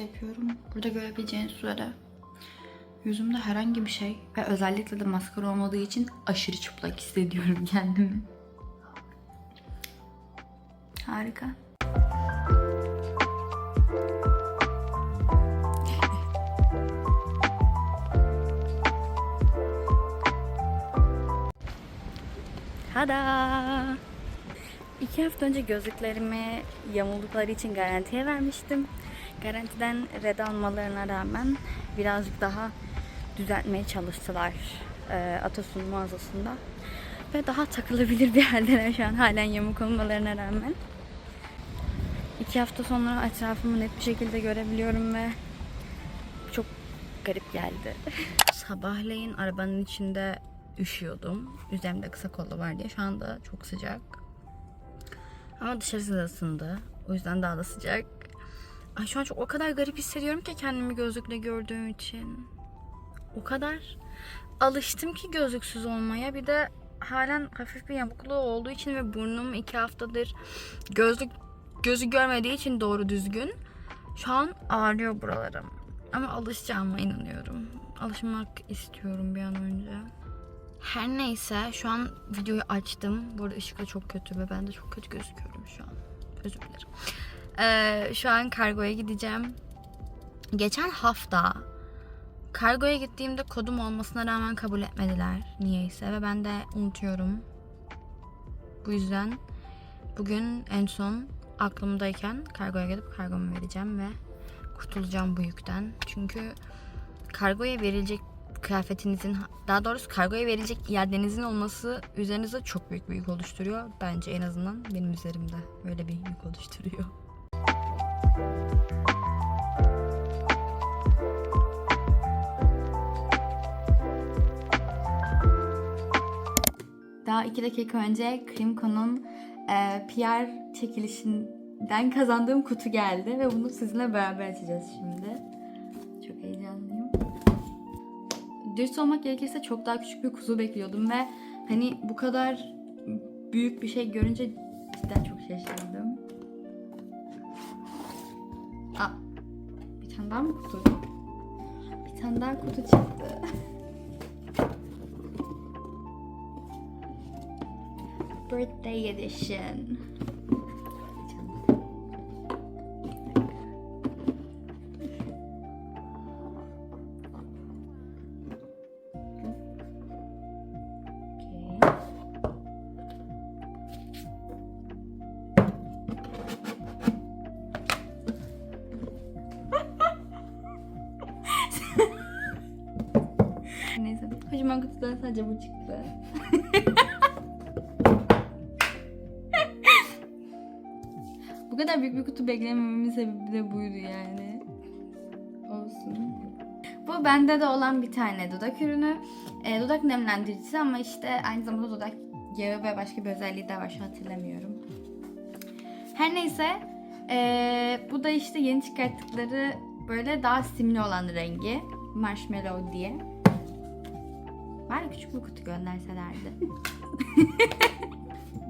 yapıyorum. Burada görebileceğiniz üzere yüzümde herhangi bir şey ve özellikle de maskara olmadığı için aşırı çıplak hissediyorum kendimi. Harika. Tada! İki hafta önce gözlüklerimi yamuldukları için garantiye vermiştim. Garantiden red almalarına rağmen birazcık daha düzeltmeye çalıştılar e, Atasun mağazasında. Ve daha takılabilir bir haldeler şu an halen yamuk olmalarına rağmen. İki hafta sonra etrafımı net bir şekilde görebiliyorum ve çok garip geldi. Sabahleyin arabanın içinde üşüyordum. Üzerimde kısa kollu var diye. Şu anda çok sıcak. Ama dışarısı da ısındı. O yüzden daha da sıcak. Ay şu an çok o kadar garip hissediyorum ki kendimi gözlükle gördüğüm için. O kadar alıştım ki gözlüksüz olmaya. Bir de halen hafif bir yamukluğu olduğu için ve burnum iki haftadır gözlük gözü görmediği için doğru düzgün. Şu an ağrıyor buralarım. Ama alışacağıma inanıyorum. Alışmak istiyorum bir an önce. Her neyse şu an videoyu açtım. Bu arada ışık da çok kötü ve ben de çok kötü gözüküyorum şu an. Özür dilerim. Ee, şu an kargoya gideceğim. Geçen hafta kargoya gittiğimde kodum olmasına rağmen kabul etmediler niyeyse ve ben de unutuyorum. Bu yüzden bugün en son aklımdayken kargoya gidip kargomu vereceğim ve kurtulacağım bu yükten. Çünkü kargoya verilecek kıyafetinizin daha doğrusu kargoya verilecek iadenizin olması üzerinizde çok büyük bir yük oluşturuyor. Bence en azından benim üzerimde böyle bir yük oluşturuyor. Daha iki dakika önce Krimko'nun e, PR çekilişinden kazandığım kutu geldi ve bunu sizinle beraber açacağız şimdi. Çok heyecanlıyım. Dürüst olmak gerekirse çok daha küçük bir kuzu bekliyordum ve hani bu kadar büyük bir şey görünce cidden çok şaşırdım. Aa, bir tane daha mı kutu? Bir tane daha kutu çıktı. Birthday edition. Okay. Neyse. Kocaman kutudan sadece bu çıktı. bu kadar büyük bir kutu beklemememin sebebi de buydu yani. Olsun. Bu bende de olan bir tane dudak ürünü. E, dudak nemlendiricisi ama işte aynı zamanda dudak yağı ve başka bir özelliği de var. Şu hatırlamıyorum. Her neyse. e, bu da işte yeni çıkarttıkları böyle daha simli olan rengi. Marshmallow diye. Var küçük bir kutu gönderselerdi.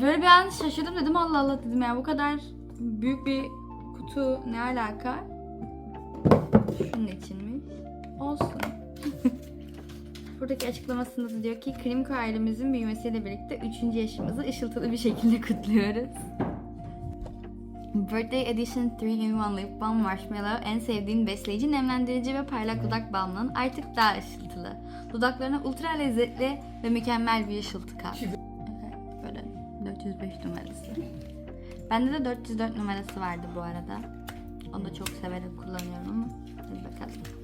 böyle bir an şaşırdım dedim Allah Allah dedim ya bu kadar büyük bir kutu ne alaka? Şunun içinmiş. Olsun. Buradaki açıklamasında da diyor ki Krimko ailemizin büyümesiyle birlikte 3. yaşımızı ışıltılı bir şekilde kutluyoruz. Birthday Edition 3-in-1 Lip Balm Marshmallow en sevdiğin besleyici, nemlendirici ve parlak dudak balmının artık daha ışıltılı. Dudaklarına ultra lezzetli ve mükemmel bir ışıltı kat. Evet, böyle 405 numarası. Bende de 404 numarası vardı bu arada. Onu da çok severek kullanıyorum ama hadi bakalım.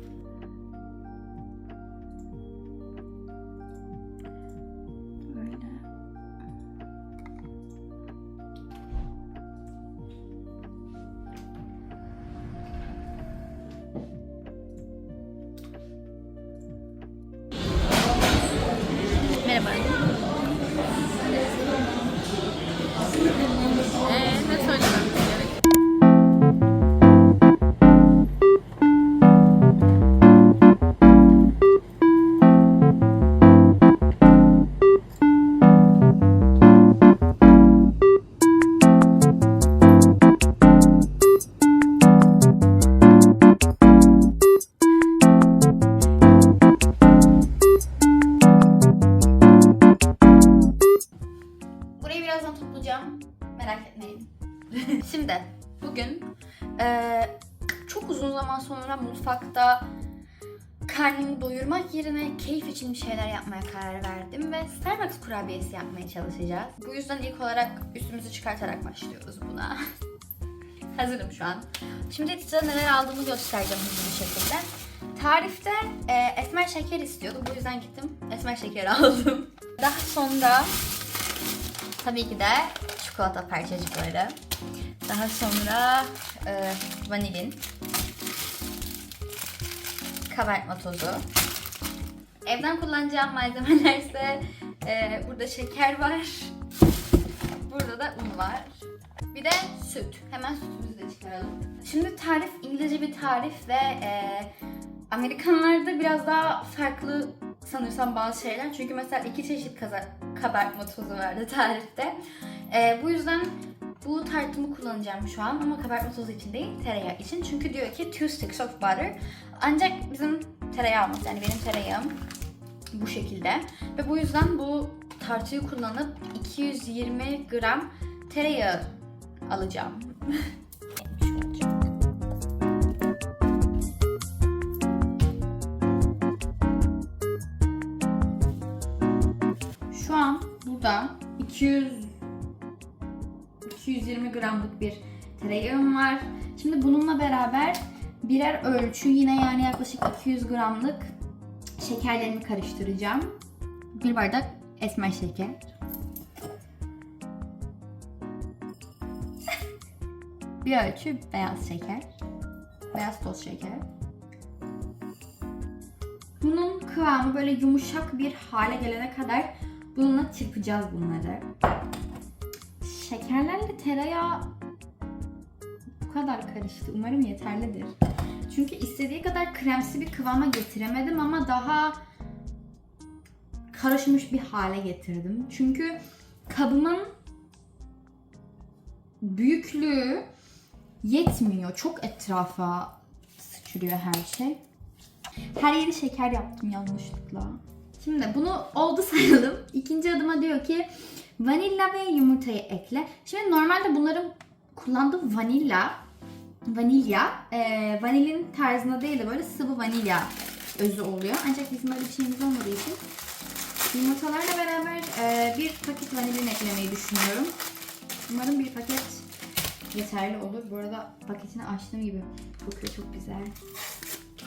Eee, çok uzun zaman sonra mutfakta karnımı doyurmak yerine keyif için bir şeyler yapmaya karar verdim ve Starbucks kurabiyesi yapmaya çalışacağız. Bu yüzden ilk olarak üstümüzü çıkartarak başlıyoruz buna. Hazırım şu an. Şimdi size neler aldığımı göstereceğim hızlı bir şekilde. Tarifte e, esmer şeker istiyordu. Bu yüzden gittim esmer şeker aldım. Daha sonra tabii ki de çikolata parçacıkları. Daha sonra e, vanilin, kabartma tozu. Evden kullanacağım malzemeler ise e, burada şeker var. Burada da un var. Bir de süt. Hemen sütümüzü de çıkaralım. Şimdi tarif İngilizce bir tarif ve e, Amerikanlarda biraz daha farklı sanırsam bazı şeyler. Çünkü mesela iki çeşit kaza- kabartma tozu vardı tarifte. E, bu yüzden bu tartımı kullanacağım şu an ama kabartma tozu için değil, tereyağı için. Çünkü diyor ki two sticks of butter. Ancak bizim tereyağımız yani benim tereyağım bu şekilde. Ve bu yüzden bu tartıyı kullanıp 220 gram tereyağı alacağım. Şu an burada 200 220 gramlık bir tereyağım var. Şimdi bununla beraber birer ölçü yine yani yaklaşık 200 gramlık şekerlerimi karıştıracağım. Bir bardak esmer şeker. bir ölçü beyaz şeker. Beyaz toz şeker. Bunun kıvamı böyle yumuşak bir hale gelene kadar bununla çırpacağız bunları. Şekerlerle tereyağı bu kadar karıştı. Umarım yeterlidir. Çünkü istediği kadar kremsi bir kıvama getiremedim ama daha karışmış bir hale getirdim. Çünkü kabımın büyüklüğü yetmiyor. Çok etrafa sıçrıyor her şey. Her yeri şeker yaptım yanlışlıkla. Şimdi bunu oldu sayalım. İkinci adıma diyor ki vanilla ve yumurtayı ekle. Şimdi normalde bunların kullandığım vanilla vanilya e, vanilin tarzında değil de böyle sıvı vanilya özü oluyor. Ancak bizim böyle bir şeyimiz olmadığı için yumurtalarla beraber e, bir paket vanilin eklemeyi düşünüyorum. Umarım bir paket yeterli olur. Bu arada paketini açtığım gibi kokuyor çok güzel.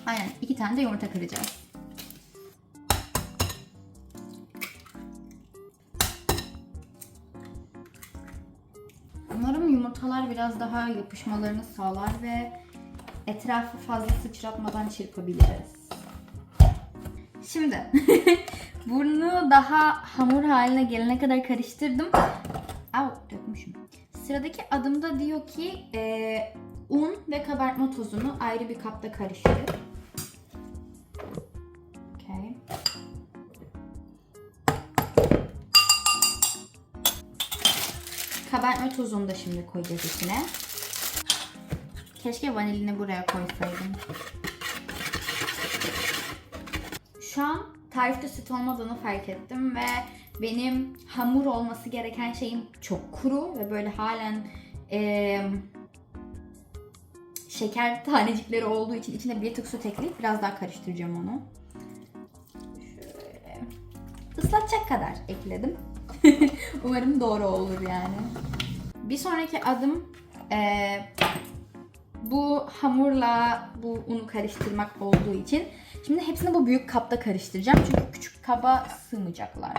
Aynen iki tane de yumurta kıracağız. Yumurtalar biraz daha yapışmalarını sağlar ve etrafı fazla sıçratmadan çırpabiliriz. Şimdi bunu daha hamur haline gelene kadar karıştırdım. Au dökmüşüm. Sıradaki adımda diyor ki e, un ve kabartma tozunu ayrı bir kapta karıştır. Kabartma tozunu da şimdi koyacağız içine. Keşke vanilini buraya koysaydım. Şu an tarifte süt olmadığını fark ettim ve benim hamur olması gereken şeyim çok kuru ve böyle halen eee, şeker tanecikleri olduğu için içine bir tık süt ekleyip biraz daha karıştıracağım onu. Şöyle ıslatacak kadar ekledim. Umarım doğru olur yani. Bir sonraki adım eee, bu hamurla bu unu karıştırmak olduğu için şimdi hepsini bu büyük kapta karıştıracağım çünkü küçük kaba sığmayacaklar.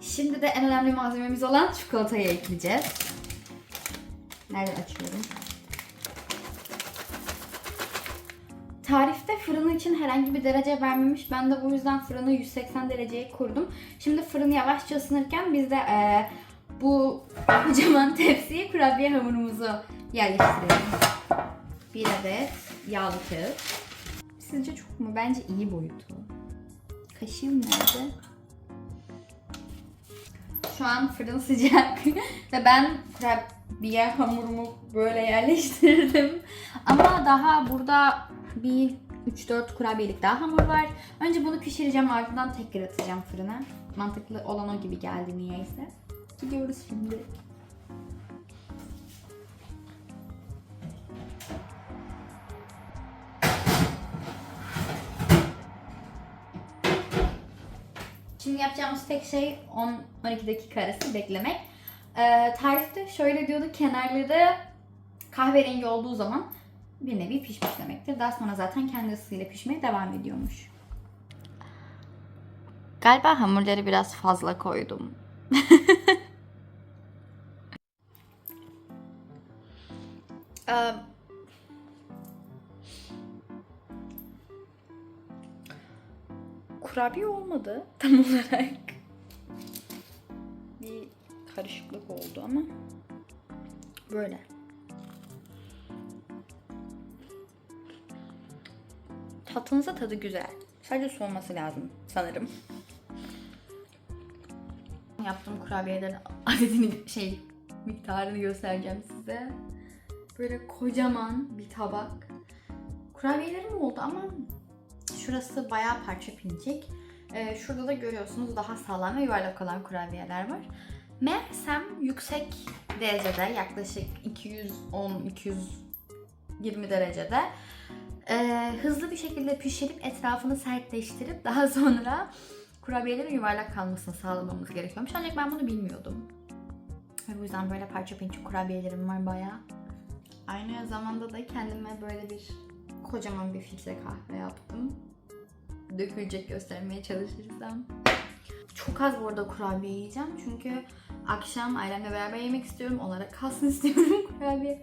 Şimdi de en önemli malzememiz olan çikolatayı ekleyeceğiz. Nereden açıyorum? Tarifte fırını için herhangi bir derece vermemiş. Ben de bu yüzden fırını 180 dereceye kurdum. Şimdi fırın yavaşça ısınırken biz de eee, bu kocaman tepsiye kurabiye hamurumuzu yerleştirelim. Bir adet yağlı kağıt. Sizce çok mu? Bence iyi boyutu. Kaşığım nerede? Şu an fırın sıcak ve ben kurabiye hamurumu böyle yerleştirdim. Ama daha burada bir 3-4 kurabiyelik daha hamur var. Önce bunu pişireceğim ardından tekrar atacağım fırına. Mantıklı olan o gibi geldi niyeyse. Gidiyoruz şimdi. Şimdi yapacağımız tek şey 10-12 dakika arası beklemek. Ee, tarifte şöyle diyordu kenarları kahverengi olduğu zaman bir nevi pişmiş demektir. Daha sonra zaten kendi ısısıyla pişmeye devam ediyormuş. Galiba hamurları biraz fazla koydum. Ee, kurabiye olmadı tam olarak. Bir karışıklık oldu ama böyle. Tatlınıza tadı güzel. Sadece soğuması lazım sanırım. Yaptığım kurabiyelerin adedini şey miktarını göstereceğim size. Böyle kocaman bir tabak. Kurabiyelerim oldu ama şurası bayağı parça pinecek. Ee, şurada da görüyorsunuz daha sağlam ve yuvarlak olan kurabiyeler var. Meğersem yüksek derecede yaklaşık 210-220 derecede e, hızlı bir şekilde pişirip etrafını sertleştirip daha sonra kurabiyelerin yuvarlak kalmasını sağlamamız gerekiyormuş. Ancak ben bunu bilmiyordum. Ve bu yüzden böyle parça pinçik kurabiyelerim var bayağı. Aynı zamanda da kendime böyle bir kocaman bir filtre kahve yaptım. Dökülecek göstermeye çalışırsam. Çok az bu arada kurabiye yiyeceğim çünkü akşam ailemle beraber yemek istiyorum. Onlara kalsın istiyorum kurabiye.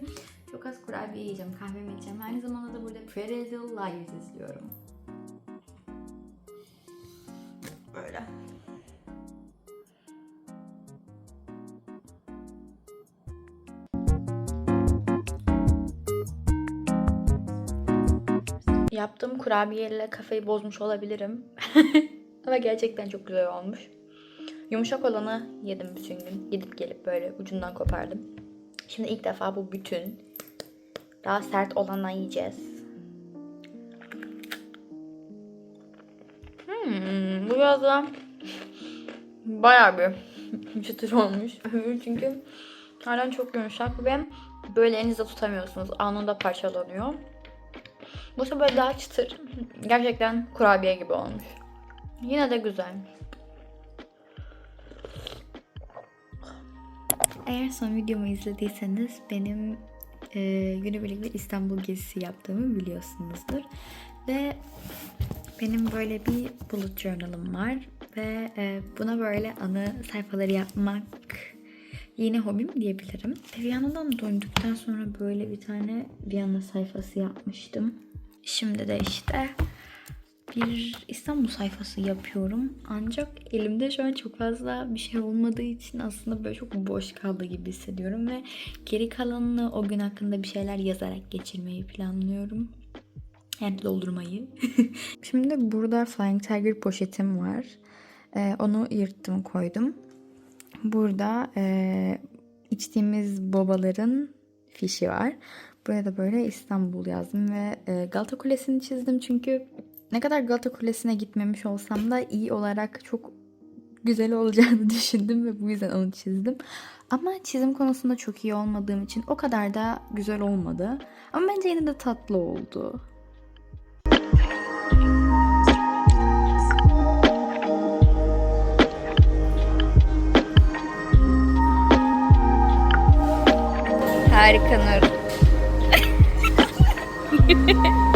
Çok az kurabiye yiyeceğim, kahvemi içeceğim. Aynı zamanda da burada Pretty Little Liars izliyorum. Böyle. Yaptığım kurabiyeyle kafayı bozmuş olabilirim. Ama gerçekten çok güzel olmuş. Yumuşak olanı yedim bütün gün. Gidip gelip böyle ucundan kopardım. Şimdi ilk defa bu bütün daha sert olandan yiyeceğiz. Hmm, bu biraz da bayağı bir çıtır olmuş. Çünkü halen çok yumuşak ve böyle elinizde tutamıyorsunuz. Anında parçalanıyor. Bu sefer böyle daha çıtır. Gerçekten kurabiye gibi olmuş. Yine de güzel. Eğer son videomu izlediyseniz benim e, günübirlik bir İstanbul gezisi yaptığımı biliyorsunuzdur. Ve benim böyle bir bullet journal'ım var ve e, buna böyle anı sayfaları yapmak yeni hobim diyebilirim. Viyana'dan döndükten sonra böyle bir tane Viyana sayfası yapmıştım. Şimdi de işte bir İstanbul sayfası yapıyorum. Ancak elimde şu an çok fazla bir şey olmadığı için aslında böyle çok boş kaldı gibi hissediyorum ve geri kalanını o gün hakkında bir şeyler yazarak geçirmeyi planlıyorum. Yani doldurmayı. Şimdi burada Flying Tiger poşetim var. Ee, onu yırttım koydum. Burada e, içtiğimiz bobaların fişi var. Buraya da böyle İstanbul yazdım ve e, Galata Kulesi'ni çizdim çünkü ne kadar Galata Kulesi'ne gitmemiş olsam da iyi olarak çok güzel olacağını düşündüm ve bu yüzden onu çizdim. Ama çizim konusunda çok iyi olmadığım için o kadar da güzel olmadı. Ama bence yine de tatlı oldu. Harika Nur.